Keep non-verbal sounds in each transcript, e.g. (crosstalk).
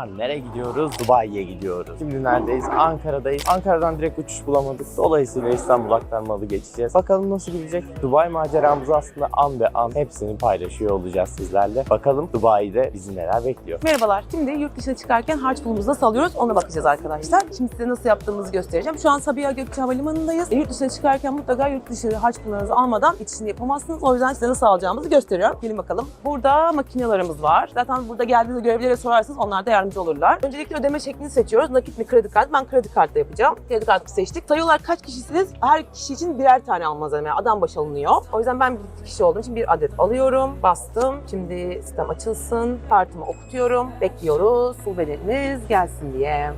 selamlar. Nereye gidiyoruz? Dubai'ye gidiyoruz. Şimdi neredeyiz? Ankara'dayız. Ankara'dan direkt uçuş bulamadık. Dolayısıyla İstanbul aktarmalı geçeceğiz. Bakalım nasıl gidecek? Dubai maceramızı aslında an be an hepsini paylaşıyor olacağız sizlerle. Bakalım Dubai'de bizi neler bekliyor. Merhabalar. Şimdi yurt dışına çıkarken harç pulumuzu nasıl alıyoruz ona bakacağız arkadaşlar. Şimdi size nasıl yaptığımızı göstereceğim. Şu an Sabiha Gökçe Havalimanı'ndayız. E, yurt dışına çıkarken mutlaka yurt dışı harç pullarınızı almadan geçişini yapamazsınız. O yüzden size nasıl alacağımızı gösteriyorum. Gelin bakalım. Burada makinelerimiz var. Zaten burada geldiğinizde görevlilere sorarsanız onlar da yardımcı olurlar. Öncelikle ödeme şeklini seçiyoruz. Nakit mi kredi kartı? Ben kredi kartla yapacağım. Kredi kartı seçtik. Sayıyorlar kaç kişisiniz? Her kişi için birer tane almanız lazım. Yani adam başı alınıyor. O yüzden ben bir kişi olduğum için bir adet alıyorum. Bastım. Şimdi sistem açılsın. Kartımı okutuyorum. Bekliyoruz. Full bedeniniz gelsin diye.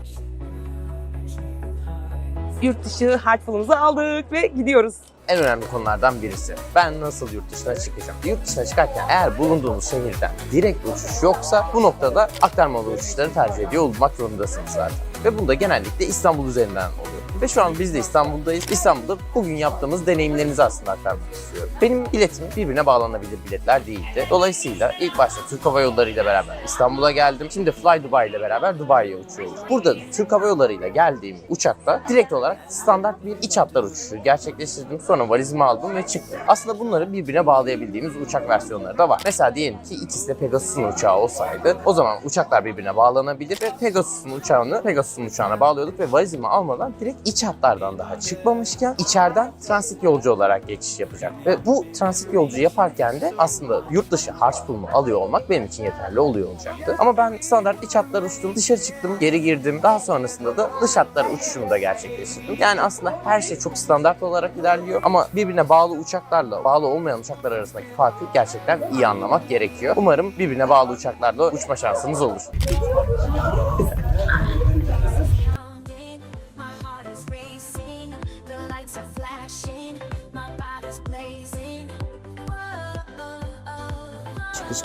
Yurt dışı harç aldık ve gidiyoruz. En önemli konulardan birisi. Ben nasıl yurt dışına çıkacağım? Yurt dışına çıkarken eğer bulunduğunuz şehirden direkt uçuş yoksa bu noktada aktarmalı uçuşları tercih ediyor olmak zorundasınız zaten. Ve bu da genellikle İstanbul üzerinden oluyor. Ve şu an biz de İstanbul'dayız. İstanbul'da bugün yaptığımız deneyimlerinizi aslında aktarmak istiyorum. Benim biletim birbirine bağlanabilir biletler değildi. Dolayısıyla ilk başta Türk Hava Yolları ile beraber İstanbul'a geldim. Şimdi Fly Dubai ile beraber Dubai'ye uçuyoruz. Burada Türk Hava Yolları ile geldiğim uçakta direkt olarak standart bir iç hatlar uçuşu gerçekleştirdim. Sonra valizimi aldım ve çıktım. Aslında bunları birbirine bağlayabildiğimiz uçak versiyonları da var. Mesela diyelim ki ikisi de Pegasus'un uçağı olsaydı o zaman uçaklar birbirine bağlanabilir ve Pegasus'un uçağını Pegasus'un uçağına bağlıyorduk ve valizimi almadan direkt iç hatlardan daha çıkmamışken içeriden transit yolcu olarak geçiş yapacak. Ve bu transit yolcu yaparken de aslında yurt dışı harç pulumu alıyor olmak benim için yeterli oluyor olacaktı. Ama ben standart iç hatlar uçtum, dışarı çıktım, geri girdim. Daha sonrasında da dış hatlar uçuşumu da gerçekleştirdim. Yani aslında her şey çok standart olarak ilerliyor ama birbirine bağlı uçaklarla bağlı olmayan uçaklar arasındaki farkı gerçekten iyi anlamak gerekiyor. Umarım birbirine bağlı uçaklarla uçma şansınız olur.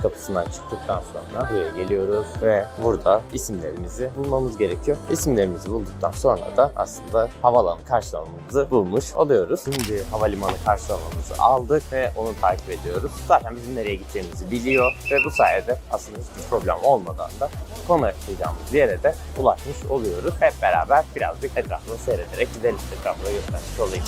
Kapısından çıktıktan sonra buraya geliyoruz ve burada isimlerimizi bulmamız gerekiyor. İsimlerimizi bulduktan sonra da aslında havaalanı karşılamamızı bulmuş oluyoruz. Şimdi havalimanı karşılamamızı aldık ve onu takip ediyoruz. Zaten bizim nereye gideceğimizi biliyor ve bu sayede aslında hiçbir problem olmadan da konaklayacağımız yere de ulaşmış oluyoruz. Hep beraber birazcık etrafını seyrederek gidelim. Etrafını göstermiş olayım.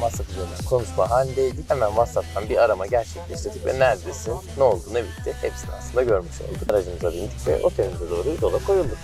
WhatsApp üzerinden konuşma halindeydik. Hemen WhatsApp'tan bir arama gerçekleştirdik ve neredesin, ne oldu, ne bitti hepsini aslında görmüş olduk. Aracımıza bindik ve otelimize doğru yola koyulduk.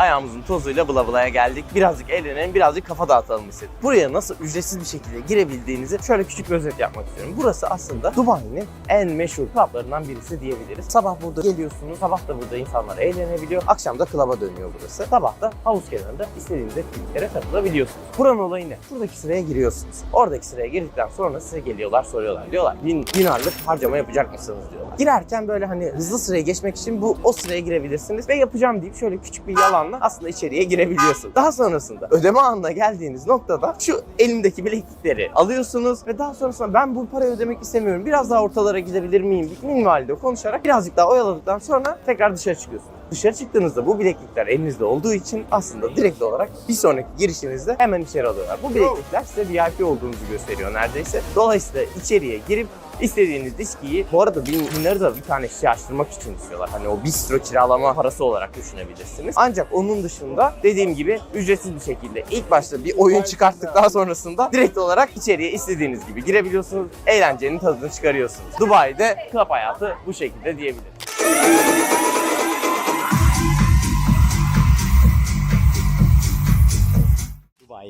Ayağımızın tozuyla bula bulaya geldik. Birazcık eğlenelim, birazcık kafa dağıtalım istedik. Buraya nasıl ücretsiz bir şekilde girebildiğinizi şöyle küçük bir özet yapmak istiyorum. Burası aslında Dubai'nin en meşhur klaplarından birisi diyebiliriz. Sabah burada geliyorsunuz, sabah da burada insanlar eğlenebiliyor. Akşam da klaba dönüyor burası. Sabah da havuz kenarında istediğiniz etkinliklere katılabiliyorsunuz. Buranın olayı ne? Buradaki sıraya giriyorsunuz. Oradaki sıraya girdikten sonra size geliyorlar, soruyorlar. Diyorlar bin dinarlık harcama yapacak mısınız diyorlar. Girerken böyle hani hızlı sıraya geçmek için bu o sıraya girebilirsiniz ve yapacağım deyip şöyle küçük bir yalanla aslında içeriye girebiliyorsunuz. Daha sonrasında ödeme anına geldiğiniz noktada şu elimdeki bileklikleri alıyorsunuz ve daha sonrasında ben bu parayı ödemek istemiyorum. Biraz daha ortalara gidebilir miyim? Minvalde konuşarak birazcık daha oyaladıktan sonra tekrar dışarı çıkıyorsunuz. Dışarı çıktığınızda bu bileklikler elinizde olduğu için aslında direkt olarak bir sonraki girişinizde hemen içeri alıyorlar. Bu bileklikler size VIP olduğunuzu gösteriyor neredeyse. Dolayısıyla içeriye girip İstediğiniz içkiyi, bu arada bin, binleri da bir tane şişe açtırmak için istiyorlar. Hani o bistro kiralama parası olarak düşünebilirsiniz. Ancak onun dışında dediğim gibi ücretsiz bir şekilde ilk başta bir oyun çıkarttıktan sonrasında direkt olarak içeriye istediğiniz gibi girebiliyorsunuz. Eğlencenin tadını çıkarıyorsunuz. Dubai'de club hayatı bu şekilde diyebilirim.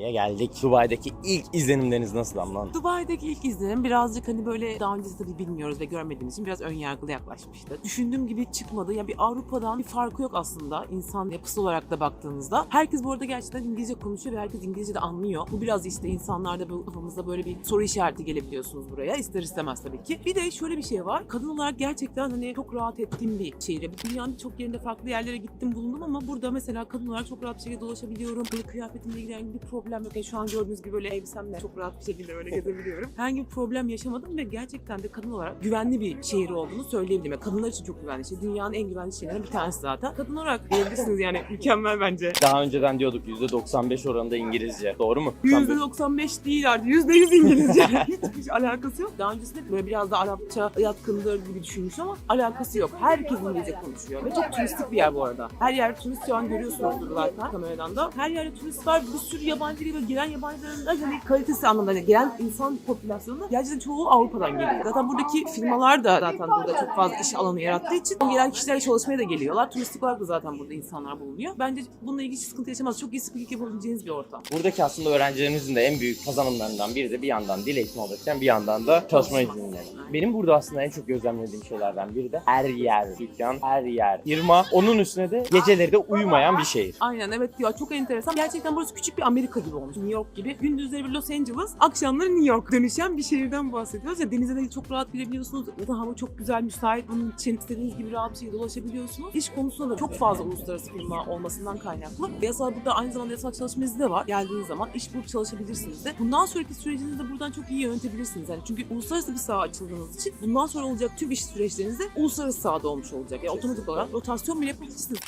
Dubai'ye geldik. Dubai'deki ilk izlenimleriniz nasıl Damla Dubai'deki ilk izlenim birazcık hani böyle daha öncesi tabii bilmiyoruz ve görmediğimiz için biraz ön yargılı yaklaşmıştı. Düşündüğüm gibi çıkmadı. Ya bir Avrupa'dan bir farkı yok aslında insan yapısı olarak da baktığınızda. Herkes bu arada gerçekten İngilizce konuşuyor ve herkes İngilizce de anlıyor. Bu biraz işte insanlarda bu kafamızda böyle bir soru işareti gelebiliyorsunuz buraya. ister istemez tabii ki. Bir de şöyle bir şey var. Kadın olarak gerçekten hani çok rahat ettiğim bir şehir. Dünyanın çok yerinde farklı yerlere gittim bulundum ama burada mesela kadın olarak çok rahat bir şekilde dolaşabiliyorum. Böyle kıyafetimle ilgili bir problem yok. Yani şu an gördüğünüz gibi böyle elbisemle çok rahat bir şekilde öyle gezebiliyorum. Herhangi bir problem yaşamadım ve gerçekten de kadın olarak güvenli bir şehir olduğunu söyleyebilirim. Yani kadınlar için çok güvenli. İşte dünyanın en güvenli şehirlerinden bir tanesi zaten. Kadın olarak diyebilirsiniz yani mükemmel bence. Daha önceden diyorduk %95 oranında İngilizce. Doğru mu? Tam böyle- %95 değil artık. %100 İngilizce. (laughs) Hiçbir şey alakası yok. Daha öncesinde böyle biraz da Arapça yatkındır gibi düşünmüş ama alakası yok. Herkes İngilizce konuşuyor. Ve çok turistik bir yer bu arada. Her yer turist şu an görüyorsunuzdur zaten kameradan da. Her yerde turist var. Bir sürü yabancı geliyor. Gelen yabancıların da hani kalitesi anlamında hani gelen insan popülasyonu gerçekten çoğu Avrupa'dan geliyor. Zaten buradaki firmalar da zaten burada çok fazla iş alanı yarattığı için o gelen kişilerle çalışmaya da geliyorlar. Turistik olarak da zaten burada insanlar bulunuyor. Bence bununla ilgili hiç sıkıntı yaşamaz. Çok iyi speaking yapabileceğiniz bir ortam. Buradaki aslında öğrencilerimizin de en büyük kazanımlarından biri de bir yandan dil eğitimi alırken bir yandan da çalışma izinleri. Benim burada aslında en çok gözlemlediğim şeylerden biri de her yer dükkan, her yer firma. Onun üstüne de geceleri de uyumayan bir şehir. Aynen evet ya çok enteresan. Gerçekten burası küçük bir Amerika gibi olmuş. New York gibi. Gündüzleri bir Los Angeles, akşamları New York dönüşen bir şehirden bahsediyoruz. Ya denize de çok rahat girebiliyorsunuz. Zaten hava çok güzel, müsait. Bunun için istediğiniz gibi rahat bir şekilde dolaşabiliyorsunuz. İş konusunda da çok fazla uluslararası firma olmasından kaynaklı. Yasal burada aynı zamanda yasal çalışma izni de var. Geldiğiniz zaman iş bulup çalışabilirsiniz de. Bundan sonraki sürecinizi de buradan çok iyi yönetebilirsiniz. Yani çünkü uluslararası bir saha açıldığınız için bundan sonra olacak tüm iş süreçleriniz de uluslararası sahada olmuş olacak. Yani otomatik olarak rotasyon bile yapabilirsiniz.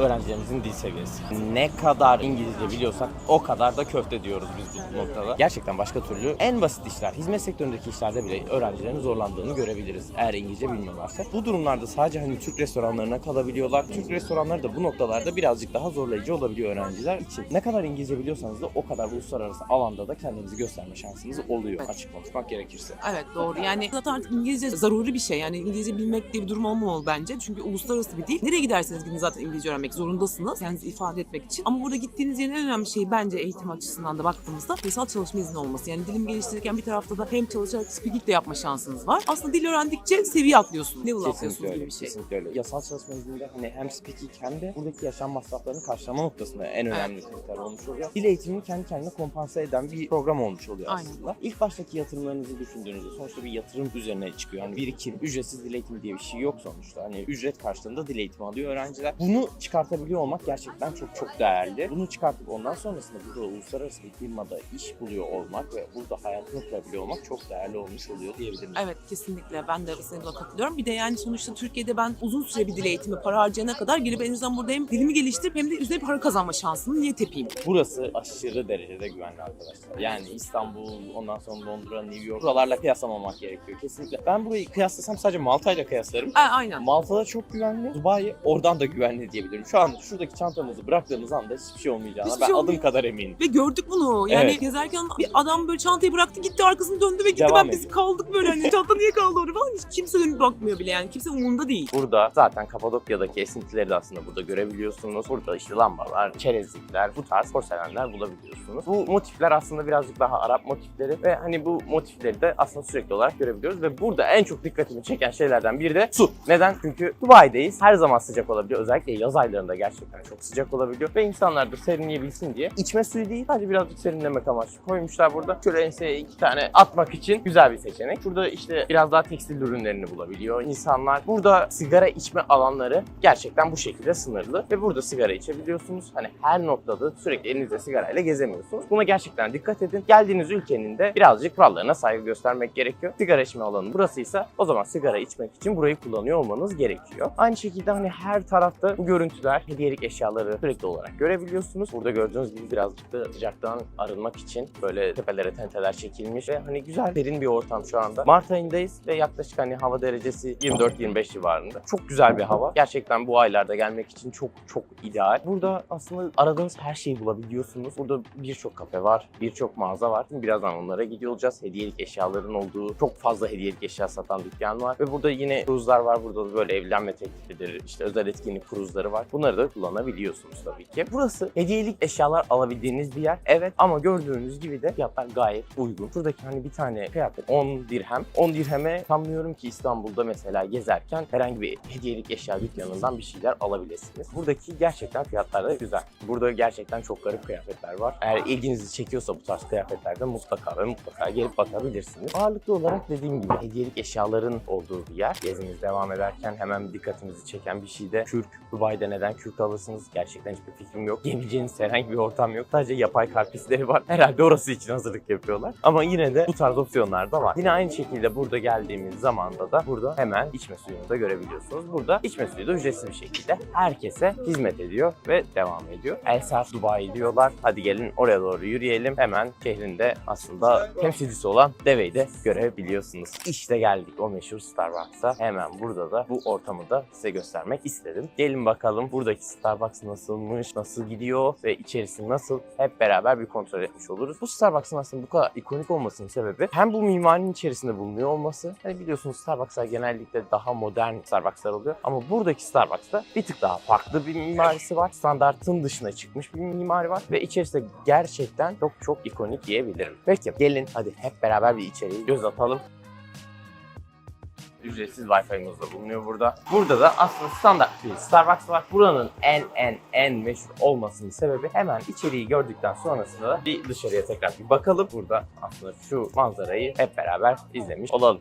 Öğrencilerimizin dil seviyesi. Ne kadar İngilizce biliyorsak o kadar da köfte diyoruz biz bu noktada. Gerçekten başka türlü en basit işler, hizmet sektöründeki işlerde bile öğrencilerin zorlandığını görebiliriz eğer İngilizce bilmiyorlarsa. Bu durumlarda sadece hani Türk restoranlarına kalabiliyorlar. Türk restoranları da bu noktalarda birazcık daha zorlayıcı olabiliyor öğrenciler için. Ne kadar İngilizce biliyorsanız da o kadar uluslararası alanda da kendinizi gösterme şansınız oluyor Evet. açık konuşmak gerekirse. Evet doğru. Yani zaten artık İngilizce zaruri bir şey. Yani İngilizce bilmek diye bir durum olmamalı bence. Çünkü uluslararası bir dil. Nereye giderseniz gidin zaten İngilizce öğrenmek zorundasınız. Kendinizi ifade etmek için. Ama burada gittiğiniz yerin en önemli şeyi bence eğitim açısından da baktığımızda yasal çalışma izni olması. Yani dilimi geliştirirken bir tarafta da hem çalışarak speaking de yapma şansınız var. Aslında dil öğrendikçe seviye atlıyorsunuz. Level Kesinlikle atlıyorsunuz öyle, gibi bir şey. kesinlikle öyle. Yasal çalışma izninde hani hem speaking hem de buradaki yaşam masraflarını karşılama noktasında en önemli kriter olmuş oluyor. Dil eğitimini kendi kendine kompanse eden bir program olmuş oluyor Aynen. aslında. İlk baştaki yatırımlarınızı düşündüğünüzde sonuçta bir yatırım üzerine çıkıyor. Yani birikim, ücretsiz dil eğitimi diye bir şey yok sonuçta. Hani ücret karşılığında dil eğitimi alıyor öğrenciler. Bunu çıkartabiliyor olmak gerçekten çok çok değerli. Bunu çıkartıp ondan sonrasında burada uluslararası bir firmada iş buluyor olmak ve burada hayatını kurabiliyor olmak çok değerli olmuş oluyor diyebilirim. Evet kesinlikle ben de seninle katılıyorum. Bir de yani sonuçta Türkiye'de ben uzun süre bir dil eğitimi para harcayana kadar gelip en azından burada hem dilimi geliştirip hem de üzerine para kazanma şansını niye tepeyim? Burası aşırı derecede güvenli arkadaşlar. Yani İstanbul, ondan sonra Londra, New York buralarla kıyaslamamak gerekiyor kesinlikle. Ben burayı kıyaslasam sadece Malta ile kıyaslarım. Ha, aynen. Malta'da çok güvenli, Dubai oradan da güvenli diyebilirim. Şu an şuradaki çantamızı bıraktığımız anda hiçbir şey olmayacağına Hiçbir ben şey adım olmuyor. kadar eminim. Ve gördük bunu. Yani Evet. gezerken bir adam böyle çantayı bıraktı gitti arkasını döndü ve gitti. Devam ben biz ediyor. kaldık böyle hani (laughs) çanta niye kaldı orada falan. Hiç kimse dönüp bakmıyor bile yani. Kimse umurunda değil. Burada zaten Kapadokya'daki esintileri de aslında burada görebiliyorsunuz. Burada işte lambalar, çerezlikler, bu tarz porselenler bulabiliyorsunuz. Bu motifler aslında birazcık daha Arap motifleri ve hani bu motifleri de aslında sürekli olarak görebiliyoruz ve burada en çok dikkatimi çeken şeylerden biri de su. Neden? Çünkü Dubai'deyiz. Her zaman sıcak olabiliyor. Özellikle yaz aylarında gerçekten çok sıcak olabiliyor ve insanlar da serinleyebilsin diye içme suyu değil sadece birazcık serinlemek amaçlı koymuşlar burada. Şöyle enseye iki tane atmak için güzel bir seçenek. Burada işte biraz daha tekstil ürünlerini bulabiliyor insanlar. Burada sigara içme alanları gerçekten bu şekilde sınırlı ve burada sigara içebiliyorsunuz. Hani her noktada sürekli elinizde sigarayla gezemiyorsunuz. Buna gerçekten dikkat edin. Geldiğiniz ülkenin de birazcık kurallarına saygı göstermek gerekiyor. Sigara içme alanı burasıysa o zaman sigara içmek için burayı kullanıyor olmanız gerekiyor. Aynı şekilde hani her tarafta bu görüntüler, hediyelik eşyaları sürekli olarak görebiliyorsunuz. Burada gördüğünüz gibi birazcık da sıcaktan arınmak için böyle tepelere tenteler çekilmiş ve hani güzel derin bir ortam şu anda. Mart ayındayız ve yaklaşık hani hava derecesi 24-25 civarında. Çok güzel bir hava. Gerçekten bu aylarda gelmek için çok çok ideal. Burada aslında aradığınız her şeyi bulabiliyorsunuz. Burada birçok kafe var, birçok mağaza var. Şimdi birazdan onlara gidiyor olacağız. Hediyelik eşyaların olduğu çok fazla hediyelik eşya satan dükkan var. Ve burada yine kruzlar var. Burada da böyle evlenme teklifidir, işte özel etkinlik kruzları var. Bunları da kullanabiliyorsunuz tabii ki. Burası hediyelik eşyalar alabildiğiniz bir yer. Evet ama gördüğünüz gibi de fiyatlar gayet uygun. Buradaki hani bir tane kıyafet 10 dirhem. 10 dirheme sanmıyorum ki İstanbul'da mesela gezerken herhangi bir hediyelik eşya dükkanından bir şeyler alabilirsiniz. Buradaki gerçekten fiyatlar da güzel. Burada gerçekten çok garip kıyafetler var. Eğer ilginizi çekiyorsa bu tarz kıyafetlerde mutlaka ve mutlaka gelip bakabilirsiniz. Ağırlıklı olarak dediğim gibi hediyelik eşyaların olduğu bir yer. Geziniz devam ederken hemen dikkatinizi çeken bir şey de kürk. Dubai'de neden kürk alırsınız? Gerçekten hiçbir fikrim yok. Giyebileceğiniz herhangi bir ortam yok. Sadece yapay kar pistleri var. Herhalde orası için hazırlık yapıyorlar. Ama yine de bu tarz opsiyonlar da var. Yine aynı şekilde burada geldiğimiz zamanda da burada hemen içme suyunu da görebiliyorsunuz. Burada içme suyu da ücretsiz bir şekilde herkese hizmet ediyor ve devam ediyor. El Saf Dubai diyorlar. Hadi gelin oraya doğru yürüyelim. Hemen şehrinde aslında temsilcisi olan Deve'yi de görebiliyorsunuz. İşte geldik o meşhur Starbucks'a. Hemen burada da bu ortamı da size göstermek istedim. Gelin bakalım buradaki Starbucks nasılmış, nasıl gidiyor ve içerisi nasıl hep beraber bir kontrol etmiş oluruz. Bu Starbucks'ın aslında bu kadar ikonik olmasının sebebi hem bu mimarinin içerisinde bulunuyor olması. Hani biliyorsunuz Starbucks'lar genellikle daha modern Starbucks'lar oluyor. Ama buradaki Starbucks'ta bir tık daha farklı bir mimarisi var. Standartın dışına çıkmış bir mimari var ve içerisi de gerçekten çok çok ikonik diyebilirim. Peki gelin hadi hep beraber bir içeriye göz atalım. Ücretsiz Wi-Fi'miz de bulunuyor burada. Burada da aslında standart bir Starbucks var. Buranın en en en meşhur olmasının sebebi hemen içeriği gördükten sonrasında da bir dışarıya tekrar bir bakalım. Burada aslında şu manzarayı hep beraber izlemiş olalım.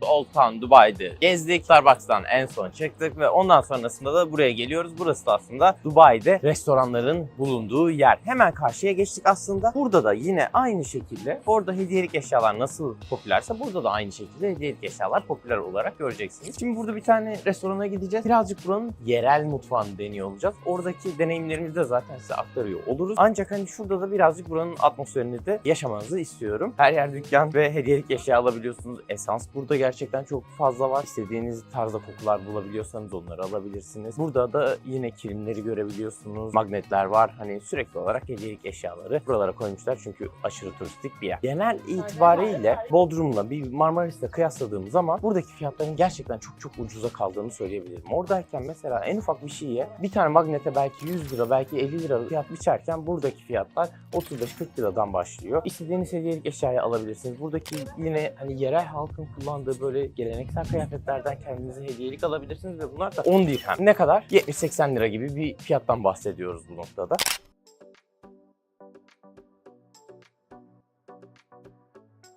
Old Town Dubai'de gezdik. Starbucks'tan en son çıktık ve ondan sonrasında da buraya geliyoruz. Burası da aslında Dubai'de restoranların bulunduğu yer. Hemen karşıya geçtik aslında. Burada da yine aynı şekilde orada hediyelik eşyalar nasıl popülerse burada da aynı şekilde hediyelik eşyalar popüler olarak göreceksiniz. Şimdi burada bir tane restorana gideceğiz. Birazcık buranın yerel mutfağını deniyor olacağız. Oradaki deneyimlerimizi de zaten size aktarıyor oluruz. Ancak hani şurada da birazcık buranın atmosferini de yaşamanızı istiyorum. Her yer dükkan ve hediyelik eşya alabiliyorsunuz. Esans burada gerçekten çok fazla var. İstediğiniz tarzda kokular bulabiliyorsanız onları alabilirsiniz. Burada da yine kilimleri görebiliyorsunuz. Magnetler var. Hani sürekli olarak hediyelik eşyaları buralara koymuşlar çünkü aşırı turistik bir yer. Genel itibariyle Bodrum'la bir Marmaris'le kıyasladığım zaman buradaki fiyatların gerçekten çok çok ucuza kaldığını söyleyebilirim. Oradayken mesela en ufak bir şeye bir tane magnete belki 100 lira belki 50 lira fiyat biçerken buradaki fiyatlar 35-40 liradan başlıyor. İstediğiniz hediyelik eşyayı alabilirsiniz. Buradaki yine hani yerel halkın kullandığı böyle geleneksel kıyafetlerden kendinize hediyelik alabilirsiniz ve bunlar da 10 dirhem. Ne kadar? 70-80 lira gibi bir fiyattan bahsediyoruz bu noktada.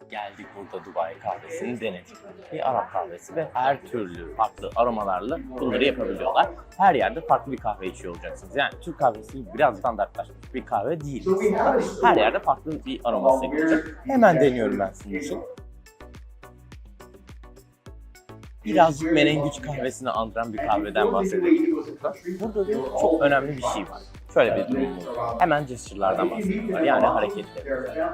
geldik burada Dubai kahvesini denedik. Bir Arap kahvesi ve her türlü farklı aromalarla bunları yapabiliyorlar. Her yerde farklı bir kahve içiyor olacaksınız. Yani Türk kahvesi biraz standartlaşmış bir kahve değil. aslında. Her yerde farklı bir aroması olacak. Hemen deniyorum ben sizin için. Birazcık menengiç kahvesini andıran bir kahveden bahsedelim burada. Burada da çok önemli bir şey var. Şöyle bir durumumuz var. Hemen gesture'lardan bahsediyorlar. Yani hareketler.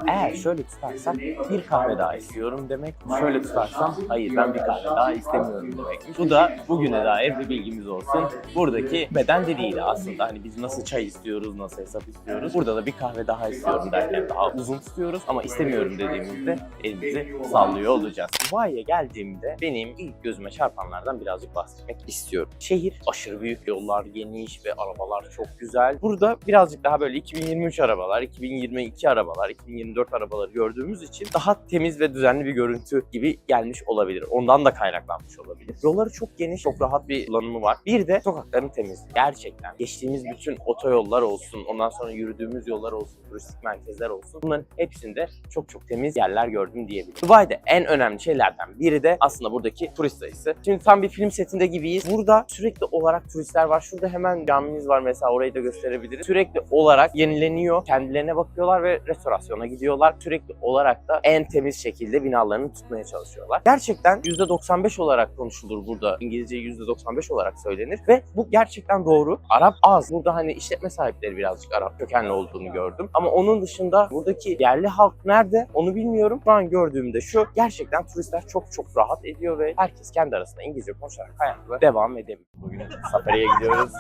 Eğer şöyle tutarsak bir kahve daha istiyorum demek. Şöyle tutarsam hayır ben bir kahve daha istemiyorum demekmiş. Bu da bugüne dair bir bilgimiz olsun. Buradaki beden diliyle aslında hani biz nasıl çay istiyoruz, nasıl hesap istiyoruz. Burada da bir kahve daha istiyorum derken daha uzun tutuyoruz ama istemiyorum dediğimizde elimizi sallıyor olacağız. Dubai'ye geldiğimde benim ilk gözüme çarpanlardan birazcık bahsetmek istiyorum. Şehir aşırı büyük, yollar geniş ve arabalar çok güzel. Burada birazcık daha böyle 2023 arabalar, 2022 arabalar, 2024 arabaları gördüğümüz için daha temiz ve düzenli bir görüntü gibi gelmiş olabilir. Ondan da kaynaklanmış olabilir. Yolları çok geniş, çok rahat bir kullanımı var. Bir de sokakların temizliği. Gerçekten geçtiğimiz bütün otoyollar olsun, ondan sonra yürüdüğümüz yollar olsun, turistik merkezler olsun. Bunların hepsinde çok çok temiz yerler gördüm diyebilirim. Dubai'de en önemli şeylerden biri de aslında buradaki turist sayısı. Şimdi tam bir film setinde gibiyiz. Burada sürekli olarak turistler var. Şurada hemen camimiz var mesela orayı da gösterebiliriz. Sürekli olarak yenileniyor. Kendilerine bakıyorlar ve restorasyona gidiyorlar. Sürekli olarak da en temiz şekilde binalarını tutmaya çalışıyorlar. Gerçekten %95 olarak konuşulur burada. İngilizce %95 olarak söylenir ve bu gerçekten doğru. Arap az. Burada hani işletme sahipleri birazcık Arap kökenli olduğunu gördüm. Ama onun dışında buradaki yerli halk nerede onu bilmiyorum. Şu an gördüğümde şu gerçekten turistler çok çok rahat ediyor ve herkes kendi arasında İngilizce konuşarak hayatına devam edebiliyor. Bugün safariye gidiyoruz.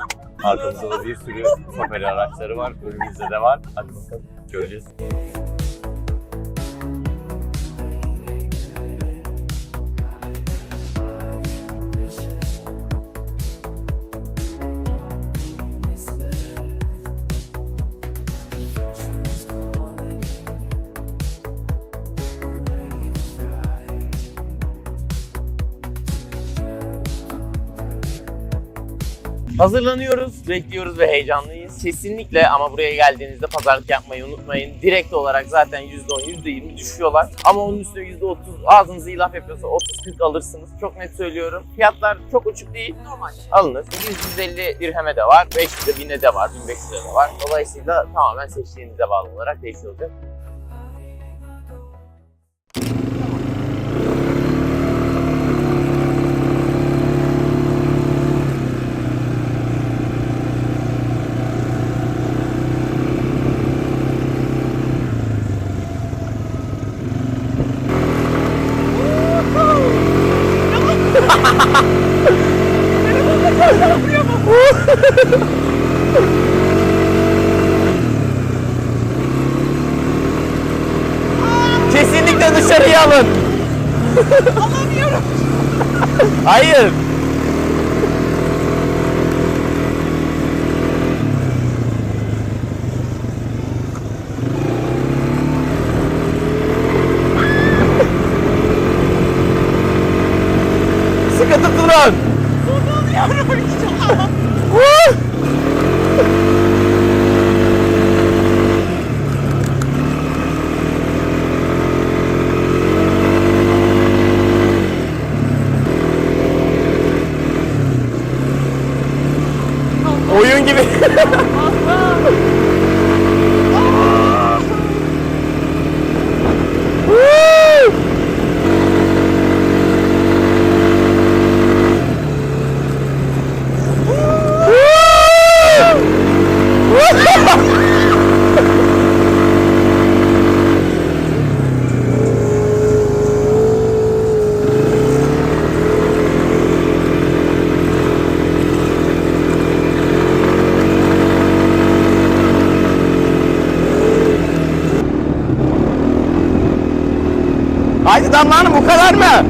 Arkamızda da bir sürü opera araçları var. Önümüzde de var. Hadi bakalım. Göreceğiz. Hazırlanıyoruz, bekliyoruz ve heyecanlıyız. Kesinlikle ama buraya geldiğinizde pazarlık yapmayı unutmayın. Direkt olarak zaten %10, %20 düşüyorlar. Ama onun üstüne %30 ağzınızı ilaf yapıyorsa 30-40 alırsınız. Çok net söylüyorum. Fiyatlar çok uçuk değil. Normal. Alınır. 150 dirheme de var, 500'e 1000'e de var, 1500'e de var. Dolayısıyla tamamen seçtiğinize bağlı olarak değişiyor olacak. Dışarıya alın. Alamıyorum. Hayır. Oyun gibi. Bu kadar mı?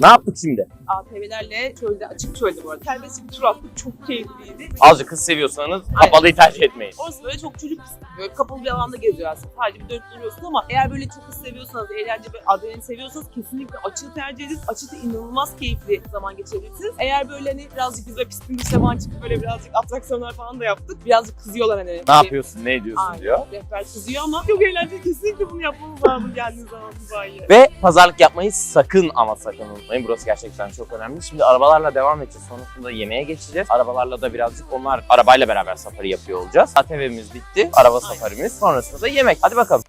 Ne yaptık şimdi? ATV'lerle çölde, açık çölde bu arada. Serbest bir tur attık. Çok keyifliydi. Azıcık kız seviyorsanız kapalıyı tercih etmeyin. Orası böyle çok çocuk. Böyle kapalı bir alanda geziyor aslında. Sadece bir dönüp duruyorsun ama eğer böyle çok hız seviyorsanız, eğlence ve adrenalin seviyorsanız kesinlikle açığı tercih edin. Açıkta inanılmaz keyifli zaman geçirebilirsiniz. Eğer böyle hani birazcık biz de pistin dışına çıkıp böyle birazcık atraksiyonlar falan da yaptık. Birazcık kızıyorlar hani. Ne yapıyorsun, ne ediyorsun Aynen. diyor. Rehber kızıyor ama çok eğlenceli. Kesinlikle bunu yapmamız lazım geldiğiniz zaman Dubai'ye. Ve pazarlık yapmayı sakın ama sakın unutmayın. Burası gerçekten çok önemli. Şimdi arabalarla devam edeceğiz. Sonrasında yemeğe geçeceğiz. Arabalarla da birazcık onlar arabayla beraber safari yapıyor olacağız. ATV'miz bitti. Araba safarimiz. Sonrasında da yemek. Hadi bakalım.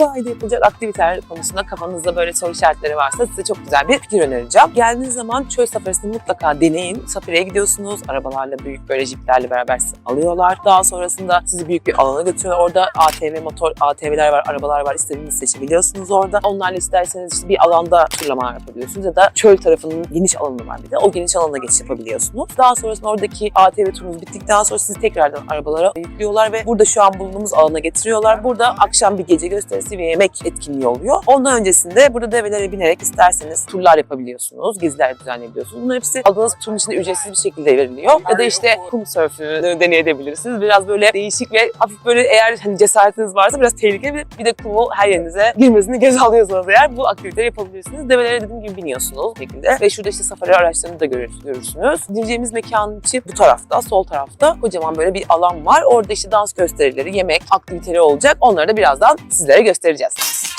Energy. Dubai'de yapılacak aktiviteler konusunda kafanızda böyle soru işaretleri varsa size çok güzel bir fikir önereceğim. Geldiğiniz zaman çöl safarisini mutlaka deneyin. Safariye gidiyorsunuz. Arabalarla büyük böyle jiplerle beraber sizi alıyorlar. Daha sonrasında sizi büyük bir alana götürüyorlar. Orada ATV motor, ATV'ler var, arabalar var. İstediğinizi seçebiliyorsunuz orada. Onlarla isterseniz işte bir alanda turlama yapabiliyorsunuz ya da çöl tarafının geniş alanı var bir de. O geniş alana geçiş yapabiliyorsunuz. Daha sonrasında oradaki ATV turunuz bittikten sonra sizi tekrardan arabalara yüklüyorlar ve burada şu an bulunduğumuz alana getiriyorlar. Burada akşam bir gece gösterisi ve yemek etkinliği oluyor. Ondan öncesinde burada develere binerek isterseniz turlar yapabiliyorsunuz, geziler düzenleyebiliyorsunuz. Bunların hepsi aldığınız turun içinde ücretsiz bir şekilde veriliyor. Ya da işte kum sörfünü deneyebilirsiniz. Biraz böyle değişik ve hafif böyle eğer hani cesaretiniz varsa biraz tehlikeli bir, bir de kumu her yerinize girmesini göz alıyorsanız eğer bu aktiviteleri yapabilirsiniz. Develere dediğim gibi biniyorsunuz şekilde. Ve şurada işte safari araçlarını da görür- görürsünüz. Gideceğimiz mekanın içi bu tarafta, sol tarafta kocaman böyle bir alan var. Orada işte dans gösterileri, yemek, aktiviteleri olacak. Onları da birazdan sizlere göstereceğiz.